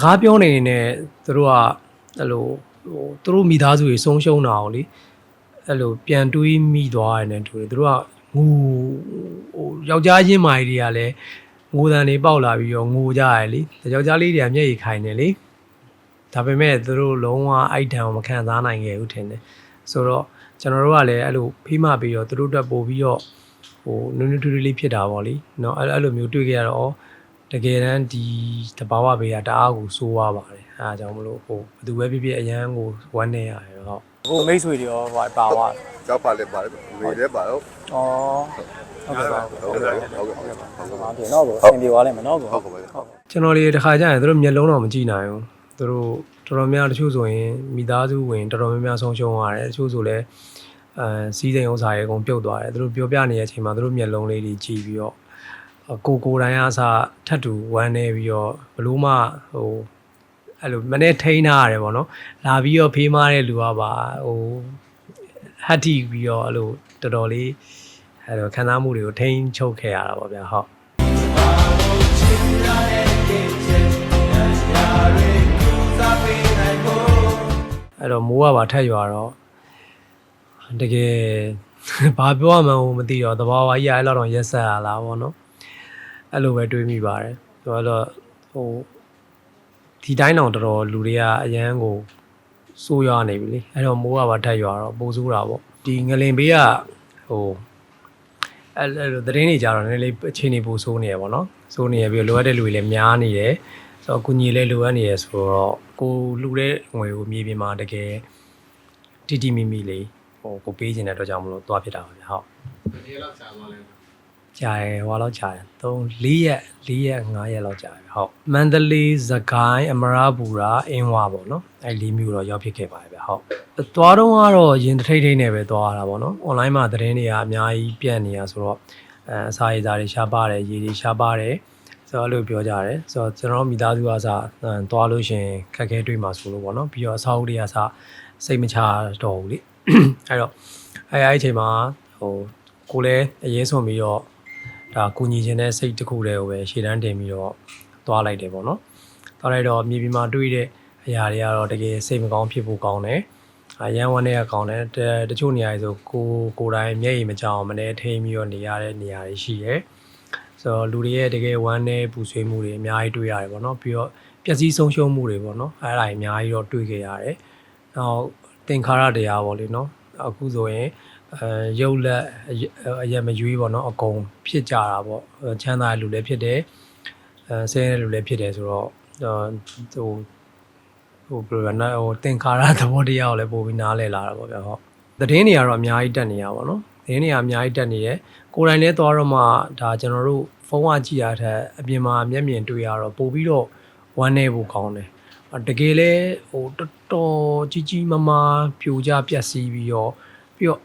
ကားပြောနေနေသူတို့ကအဲ့လိုဟိုသူတို့မိသားစုတွေဆုံးရှုံးတာကိုလေအဲ့လိုပြန်တွေးမိသွားတယ်နဲ့တူတယ်သူတို့ကငိုဟိုယောက်ျားချင်းမာကြီးတွေကလည်းငိုတန်တွေပေါက်လာပြီးတော့ငိုကြရတယ်လေယောက်ျားလေးတွေကမျက်ရည်ခိုင်နေလေဒါပေမဲ့သူတို့လုံးဝအိုက်တံကိုမခံစားနိုင်ခဲ့ဘူးထင်တယ်ဆိုတော့ကျွန်တော်တို့ကလည်းအဲ့လိုဖိမပြီးတော့သူတို့တက်ပို့ပြီးတော့ဟိုနုနုထူထူလေးဖြစ်တာပေါ့လေเนาะအဲ့အဲ့လိုမျိုးတွေ့ကြရတော့ တကယ်တမ်းဒီတဘာဝဘေးကတအားကိုစိုးသွားပါတယ်အဲအားကြောင့်မလို့ဟိုဘယ်သူပဲဖြစ်ဖြစ်အရန်ကိုဝမ်းနေရတယ်ဟုတ်ဟိုမိတ်ဆွေတွေရောဟိုပါသွားကြောက်ပါလေပါလေဝေလည်းပါတော့ဩဟုတ်ကဲ့ပါဟုတ်ကဲ့ဟုတ်ကဲ့ဟုတ်ကဲ့ဘာဖြစ်တော့ကိုအဆင်ပြေသွားလိမ့်မယ်နော်ကိုဟုတ်ကဲ့ဟုတ်ကျွန်တော်လေးတစ်ခါကျရင်သူတို့မျက်လုံးတော့မကြည့်နိုင်ဘူးသူတို့တော်တော်များတချို့ဆိုရင်မိသားစုဝင်တော်တော်များများဆုံးရှုံးရတယ်တချို့ဆိုလည်းအဲစီးစိမ်ဥစ္စာတွေအကုန်ပြုတ်သွားတယ်သူတို့ပြောပြနေတဲ့အချိန်မှာသူတို့မျက်လုံးလေးတွေကြည့်ပြီးတော့ ကိုကိုတိုင်းအစားထပ်တူဝမ်းနေပြီးတော့ဘလို့မှဟိုအဲ့လိုမနေ့ထိန်းထားရတယ်ပေါ့နော်လာပြီးတော့ဖေးမားတဲ့လူကပါဟိုဟတ်တီပြီးတော့အဲ့လိုတော်တော်လေးအဲ့လိုခံစားမှုတွေကိုထိန်းချုပ်ခဲ့ရတာပေါ့ဗျာဟုတ်အဲ့တော့မိုးကပါထက်ရွာတော့တကယ်ဘာပြောရမှန်းမသိတော့တဘာဝကြီးအဲ့လောက်တော့ရက်ဆက်ရလားပေါ့နော် အဲ့လိုပဲတွေးမိပါတယ်ဆိုတော့ဟိုဒီတိုင်းတော့တော်တော်လူတွေကအရန်ကိုစိုးရွားနေပြီလေအဲ့တော့မိုးကပါထက်ရွာတော့ပိုဆိုးတာပေါ့ဒီငလင်ဘေးကဟိုအဲ့အဲ့လိုသတင်းတွေကြတော့နည်းနည်းလေးအခြေအနေပိုဆိုးနေရပေါ့နော်ဆိုးနေရပြီးတော့လိုအပ်တဲ့လူတွေလည်းများနေတယ်ဆိုတော့အကူညီလည်းလိုအပ်နေရဆိုတော့ကိုလူတဲ့ငွေကိုမြေပြင်မှာတကယ်တီတီမီမီလေးဟိုကိုပေးခြင်းတဲ့အတွက်ကြောင့်မလို့သွားဖြစ်တာပါဗျာဟုတ်ဒီလောက်ကြာသွားလဲ ကြာရယ်ဟွာလောက်ကြာတယ်3 4ရက်4ရက်5ရက်လောက်ကြာတယ်ဟုတ်မန္တလေးစကိုင်းအမရပူရာအင်းဝါပေါ့နော်အဲ့လေးမျိုးတော့ရောက်ဖြစ်ခဲ့ပါတယ်ဗျဟုတ်သွားတော့ကတော့ရင်တထိတ်ထိတ်နဲ့ပဲသွားရတာပေါ့နော် online မှာသတင်းတွေကအများကြီးပြန့်နေရဆိုတော့အဲအစာရည်စာတွေရှားပါတယ်ရေတွေရှားပါတယ်ဆိုတော့အဲ့လိုပြောကြတယ်ဆိုတော့ကျွန်တော်မိသားစုကစားသွားလို့ရှင်ခက်ခဲတွေ့မှာဆိုလို့ပေါ့နော်ပြီးတော့အစာအုပ်တွေကစားစိတ်မချတော့ဘူးလေအဲ့တော့အဲ့အဲ့အချိန်မှာဟိုကိုလည်းအရေးဆုံးပြီးတော့ ဒါကုညီခြင်းတဲ့စိတ်တစ်ခုတည်းကိုပဲရှေ့တန်းတင်ပြီးတော့သွားလိုက်တယ်ပေါ့နော်။သွားလိုက်တော့မြေပြင်မှာတွေ့တဲ့အရာတွေကတော့တကယ်စိတ်မကောင်းဖြစ်ဖို့ကောင်းတယ်။အရန်ဝမ်းတွေကကောင်းတယ်တတချို့နေရာတွေဆိုကိုကိုယ်တိုင်မျက်ရည်မကြောင်မနေထိန်ပြီးတော့နေရတဲ့နေရာတွေရှိတယ်။ဆိုတော့လူတွေရဲ့တကယ်ဝမ်းနဲ့ပူဆွေးမှုတွေအများကြီးတွေ့ရတယ်ပေါ့နော်။ပြီးတော့ပျက်စီးဆုံးရှုံးမှုတွေပေါ့နော်။အဲ့ဒါတွေအများကြီးတော့တွေ့ခဲ့ရတယ်။နောက်သင်္ခါရတရားပေါ့လေနော်။အခုဆိုရင် အဲရုပ်လက်အရအရက်မရွေးပေါ့နော်အကုန်ဖြစ်ကြတာပေါ့အဲချမ်းသာတဲ့လူလည်းဖြစ်တယ်အဲဆင်းရဲတဲ့လူလည်းဖြစ်တယ်ဆိုတော့ဟိုဟိုဘယ်လိုလဲဟိုသင်္ခါရသဘောတရားကိုလည်းပို့ပြီးနားလည်လာတာပေါ့ဗျာဟုတ်သတင်းတွေကတော့အများကြီးတက်နေရပါတော့သတင်းတွေကအများကြီးတက်နေတယ်ကိုယ်တိုင်လည်းသွားတော့မှဒါကျွန်တော်တို့ဖုန်းကကြည့်ရတဲ့အပြင်မှာမျက်မြင်တွေ့ရတော့ပို့ပြီးတော့ဝမ်းနေဖို့ကောင်းတယ်တကယ်လဲဟိုတော်တော်ကြီးကြီးမားမားပြိုကျပျက်စီးပြီးတော့ပြီးတော့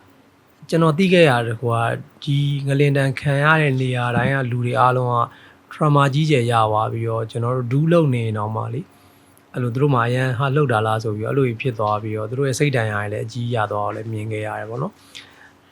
ကျွန်တော်သိခဲ့ရတယ်ကွာဒီငလင်တန်ခံရတဲ့နေရာတိုင်းကလူတွေအားလုံးက trauma ကြီးကျယ်ရသွားပြီးတော့ကျွန်တော်တို့ဒူးလုံနေအောင်ပါလေအဲ့လိုသူတို့မှအရန်ဟာလှုပ်တာလားဆိုပြီးတော့အဲ့လိုဖြစ်သွားပြီးတော့သူတို့ရဲ့စိတ်တန်ရာတွေလည်းအကြီးရသွားတော့လည်းမြင်ခဲ့ရတယ်ပေါ့နော်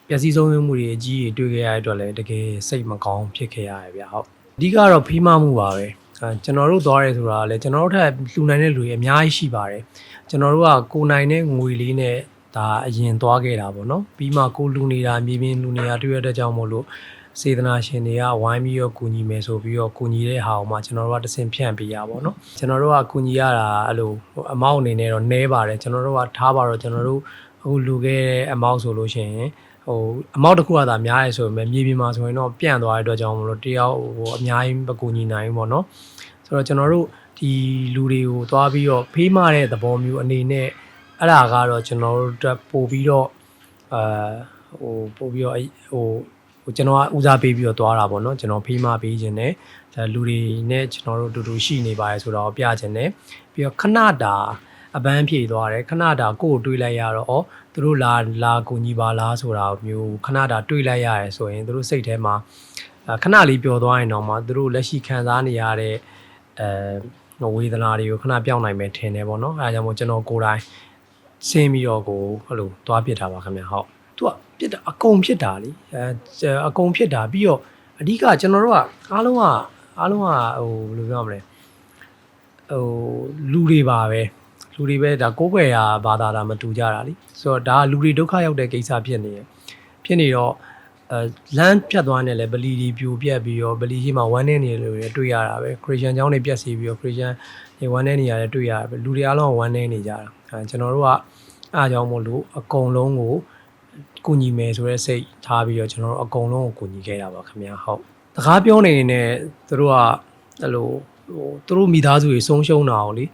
ပျက်စီးဆုံးရှုံးမှုတွေအကြီးတွေတွေ့ခဲ့ရတဲ့အတွက်လည်းတကယ်စိတ်မကောင်းဖြစ်ခဲ့ရတယ်ဗျဟုတ်အဓိကတော့ဖိမမှုပါပဲအဲကျွန်တော်တို့သွားရဲဆိုတာကလည်းကျွန်တော်တို့ထက်လူနိုင်တဲ့လူတွေအများကြီးရှိပါတယ်ကျွန်တော်တို့ကကိုယ်နိုင်တဲ့ငွေလေးနဲ့ ဒါအရင်သွားခဲ့တာပေါ့နော်ပြီးမှကိုလူနေတာမြေပြင်လူနေတာတွေ့ရတဲ့ကြောင့်မို့လို့စေတနာရှင်တွေကဝိုင်းပြီးတော့ကူညီမယ်ဆိုပြီးတော့ကူညီတဲ့ဟာကိုမှကျွန်တော်တို့ကတဆင်ဖြန့်ပေးရပါတော့ကျွန်တော်တို့ကကူညီရတာအဲ့လိုအမောက်အနေနဲ့တော့နဲပါတယ်ကျွန်တော်တို့ကထားပါတော့ကျွန်တော်တို့အခုလူခဲ့တဲ့အမောက်ဆိုလို့ရှိရင်ဟိုအမောက်တစ်ခုကသာများရဲဆိုပေမဲ့မြေပြင်မှာဆိုရင်တော့ပြန့်သွားတဲ့အတွက်ကြောင့်မလို့တယောက်ဟိုအများကြီးမကူညီနိုင်ဘူးပေါ့နော်ဆိုတော့ကျွန်တော်တို့ဒီလူတွေကိုသွားပြီးတော့ဖေးမတဲ့သဘောမျိုးအနေနဲ့ အဲ့ဒါကတော့ကျွန်တော်တို့အတွက်ပို့ပြီးတော့အာဟိုပို့ပြီးတော့ဟိုဟိုကျွန်တော်ကဦးစားပေးပြီးတော့သွားတာပေါ့နော်ကျွန်တော်ဖေးမပေးခြင်းနဲ့ဒါလူတွေနဲ့ကျွန်တော်တို့တူတူရှိနေပါရဲဆိုတော့ပြခြင်းနဲ့ပြီးတော့ခဏတာအပန်းဖြေသွားတယ်ခဏတာကိုယ်ကိုတွေးလိုက်ရတော့ဩသူတို့လာလာကိုညီပါလားဆိုတာမျိုးခဏတာတွေးလိုက်ရတယ်ဆိုရင်သူတို့စိတ်ထဲမှာအာခဏလေးပျော်သွားရင်တော့မှသူတို့လက်ရှိခံစားနေရတဲ့အဲဝေဒနာတွေကိုခဏပြောင်းနိုင်မယ်ထင်တယ်ပေါ့နော်အဲဒါကြောင့်မို့ကျွန်တော်ကိုယ်တိုင် ဆင်းပြီးတော့ကိုအဲ့လိုသွားပြစ်တာပါခင်ဗျာဟုတ်သူကပြစ်တာအကုန်ဖြစ်တာလीအဲအကုန်ဖြစ်တာပြီးတော့အဓိကကျွန်တော်တို့ကအားလုံးကအားလုံးကဟိုဘယ်လိုပြောမလဲဟိုလူတွေပါပဲလူတွေပဲဒါကိုးကွယ်ရာဘာသာတာမတူကြတာလीဆိုတော့ဒါကလူတွေဒုက္ခရောက်တဲ့ကိစ္စဖြစ်နေရဖြစ်နေတော့အဲလမ်းဖြတ်သွားနေလဲဗလီဒီပြိုပြက်ပြီးတော့ဗလီရှိမှဝမ်းနေနေလို့လည်းတွေ့ရတာပဲခရစ်ယာန်ကျောင်းတွေပြက်စီပြီးတော့ခရစ်ယာန်တွေဝမ်းနေနေရတယ်တွေ့ရတာပဲလူတွေအားလုံးကဝမ်းနေနေကြတာအဲကျွန်တော်တို့က အားကြောင့်မို့လို့အကုန်လုံးကိုကူညီမယ်ဆိုတဲ့စိတ်ထားပြီးတော့ကျွန်တော်တို့အကုန်လုံးကိုကူညီခဲ့တာပါခင်ဗျာဟုတ်တကားပြောနေနေသူတို့ကအဲ့လိုဟိုသူတို့မိသားစုတွေဆုံးရှုံးတာကိုလေ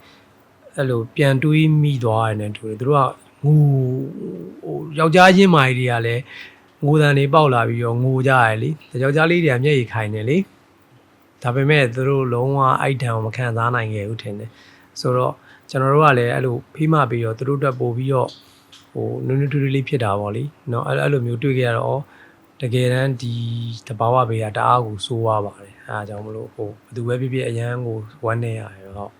အဲ့လိုပြန်တွေးမိသွားတယ်နဲ့တူတယ်သူတို့ကငူဟိုယောက်ျားချင်းမာကြီးတွေကလည်းငိုတန်တွေပေါက်လာပြီးတော့ငိုကြရတယ်လေတယောက်ျားလေးတွေကမျက်ရည်ခိုင်နေလေဒါပေမဲ့သူတို့လုံးဝအိုက်တံကိုမခံစားနိုင်ခဲ့ဘူးထင်တယ်ဆိုတော့ ကျွန်တော်တို့ကလည်းအဲ့လိုဖိမပြီးတော့သူတို့တက်ပို့ပြီးတော့ဟိုနူးနူးထူးထူးလေးဖြစ်တာပေါ့လေเนาะအဲ့အဲ့လိုမျိုးတွေ့ကြရတော့တကယ်တမ်းဒီတဘာဝဘေးကတအားကိုစိုးသွားပါတယ်အဲအားကြောင့်မလို့ဟိုဘယ်သူပဲဖြစ်ဖြစ်အရန်ကိုဝမ်းနေရတယ်ဟုတ်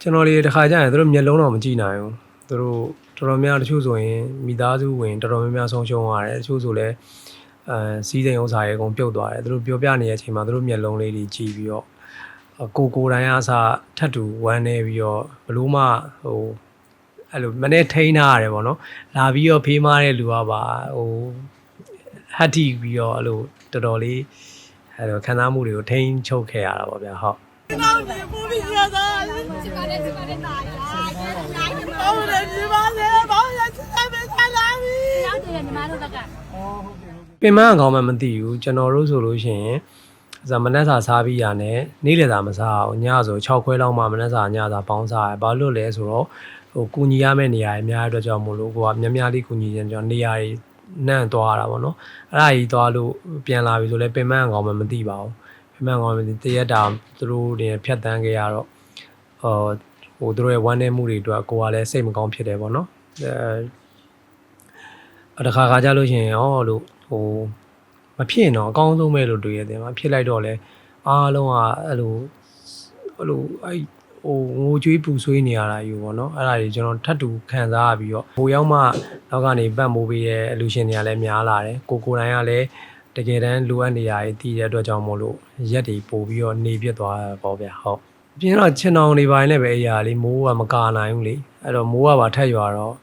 ကျွန်တော်လေးတခါကျရင်သူတို့မျက်လုံးတော့မကြည့်နိုင်ဘူးသူတို့တော်တော်များတချို့ဆိုရင်မိသားစုဝင်တော်တော်များများဆုံးရှုံးရတယ်တချို့ဆိုလည်း အဲစီးစိမ်ဥစ္စာရေအကုန်ပြုတ်သွားတယ်သူတို့ပြောပြနေတဲ့အချိန်မှာသူတို့မျက်လုံးလေးတွေကြည့်ပြီးတော့ကိုကိုတိုင်းအစားထတ်တူဝမ်းနေပြီးတော့ဘလို့မှဟိုအဲ့လိုမနေ့ထိန်းထားရတယ်ပေါ့နော်လာပြီးတော့ဖေးမားတဲ့လူကပါဟိုဟတ်တီပြီးတော့အဲ့လိုတော်တော်လေးအဲ့လိုခံစားမှုတွေကိုထိန်းချုပ်ခဲ့ရတာပေါ့ဗျာဟုတ်ကောင်းတယ်ပူပြီးရတာစကားနဲ့စကားနဲ့နားလိုက်လိုက်တော့လည်းဒီပါလေဘာလို့ဆက်ဆက်မလာဘူးရောက်တယ်ညီမတို့ကကအော်ဟုတ်တယ် ပင်မအကောင်မှမသိဘူးကျွန်တော်တို့ဆိုလို့ရှိရင်ဇမနက်စာစားပြီးရနဲ့နေ့လည်စာမစားအောင်ညဆို6ခွဲလောက်မှမနက်စာညစာပေါင်းစားရဘာလို့လဲဆိုတော့ဟိုကူညီရမယ့်နေရာတွေအများကြီးအတွက်ကြောင့်မို့လို့ကိုကများများလေးကူညီခြင်းကြောင့်နေရာတွေနှံ့သွားတာပေါ့နော်အဲ့ဒါကြီးသွားလို့ပြန်လာပြီဆိုလဲပင်မအကောင်မှမသိပါဘူးပင်မအကောင်မှမသိတရက်တာသူတို့တွေဖြတ်တန်းခဲ့ရတော့ဟိုဟိုသူတို့ရဲ့ဝမ်းနည်းမှုတွေအတွက်ကိုကလည်းစိတ်မကောင်းဖြစ်တယ်ပေါ့နော်အဲတခါခါကြလို့ရှိရင်ဩလို့ ဟိုမဖြစ်ရင်တော့အကောင်းဆုံးပဲလို့တွေ့ရတယ်မှာဖြစ်လိုက်တော့လဲအားလုံးကအဲ့လိုအဲ့လိုအဲ့ဟိုငိုကြွေးပူဆွေးနေရတာယူပေါ့နော်အဲ့ဒါကြီးကျွန်တော်ထပ်တူခံစားရပြီးတော့ဟိုရောက်မှနောက်ကနေပတ်မိုးပေးရဲ့အလူရှင်တွေကလည်းများလာတယ်ကိုကိုတိုင်းကလည်းတကယ်တမ်းလိုအပ်နေရည်တည်တဲ့အတွက်ကြောင့်မို့လို့ရက်တွေပို့ပြီးတော့နေပြတ်သွားတာပေါ့ဗျာဟုတ်ပြင်းတော့ချင်အောင်နေပိုင်းနဲ့ပဲအရာလေးမိုးကမကာနိုင်ဘူးလေအဲ့တော့မိုးကပါထက်ရွာတော့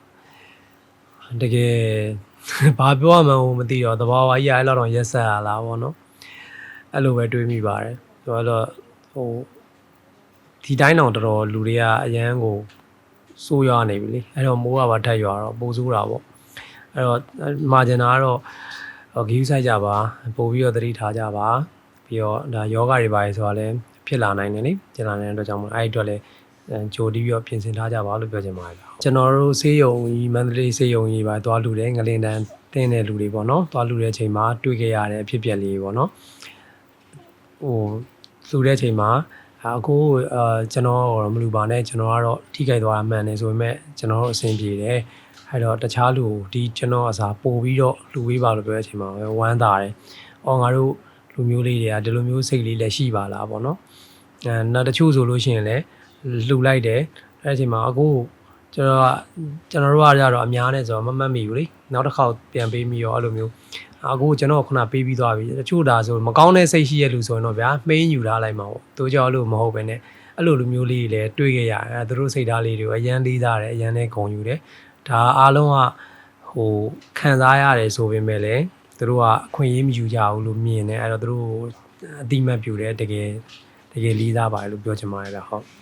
တကယ် ဘာပြောရမှန်းမသိတော့သဘာဝကြီးအဲ့လောက်တော့ရက်ဆက်ရလားဗောနော်အဲ့လိုပဲတွေးမိပါတယ်ဆိုတော့ဟိုဒီတိုင်းတော့တော်တော်လူတွေကအရန်ကိုစိုးရွားနေပြီလေအဲ့တော့မိုးကပါထက်ရွာတော့ပိုဆိုးတာဗောအဲ့တော့မာဂျင်နာကတော့ဂီးဆိုင်ကြပါပို့ပြီးတော့သတိထားကြပါပြီးတော့ဒါယောဂတွေပါလေဆိုတာလည်းဖြစ်လာနိုင်တယ်လေဖြစ်လာနိုင်တဲ့အတွက်ကြောင့်မို့အဲ့ဒီအတွက်လည်းအဲ ကြိုတီးပြီးတော့ပြင်ဆင်ထားကြပါလို့ပြောချင်ပါတယ်ဗျာကျွန်တော်တို့ဆေးရုံကြီးမန္တလေးဆေးရုံကြီးပါသွားလူတယ်ငလင်တန်းတင်းတဲ့လူတွေပေါ့နော်သွားလူတဲ့အချိန်မှာတွေ့ခဲ့ရတဲ့အဖြစ်အပျက်လေးပေါ့နော်ဟိုလူတဲ့အချိန်မှာအခုအာကျွန်တော်တော့မလူပါနဲ့ကျွန်တော်ကတော့ထိခိုက်သွားတာမှန်တယ်ဆိုပေမဲ့ကျွန်တော်တို့အဆင်ပြေတယ်အဲ့တော့တခြားလူကိုဒီကျွန်တော်အစားပို့ပြီးတော့လူဝေးပါလို့ပြောတဲ့အချိန်မှာပဲဝမ်းသာတယ်။အော်ငါတို့လူမျိုးလေးတွေကဒီလိုမျိုးစိတ်လေးလည်းရှိပါလားပေါ့နော်။အဲနောက်တချို့ဆိုလို့ရှိရင်လည်း လှူလိုက်တယ်အဲ့ဒီအချိန်မှာအခုကျွန်တော်ကကျွန်တော်တို့ကကြတော့အများနဲ့ဆိုတော့မမှတ်မိဘူးလေနောက်တစ်ခေါက်ပြန်ပေးမိရောအဲ့လိုမျိုးအခုကျွန်တော်ကခုနပေးပြီးသွားပြီတချို့ဒါဆိုမကောင်းတဲ့စိတ်ရှိရလူဆိုရင်တော့ဗျာမှင်းယူထားလိုက်မှာပေါ့တိုးကြောအဲ့လိုမဟုတ်ပဲねအဲ့လိုလူမျိုးလေးတွေလည်းတွေးခဲ့ရတယ်အဲ့သူတို့စိတ်သားလေးတွေကိုအရန်လေးသားတယ်အရန်နဲ့ဂုံယူတယ်ဒါအားလုံးကဟိုခံစားရတယ်ဆိုပေမဲ့လည်းသူတို့ကအခွင့်အရေးမယူကြဘူးလို့မြင်တယ်အဲ့တော့သူတို့အတိမတ်ပြူတယ်တကယ်တကယ်လေးစားပါတယ်လို့ပြောချင်ပါတယ်ဗျဟုတ်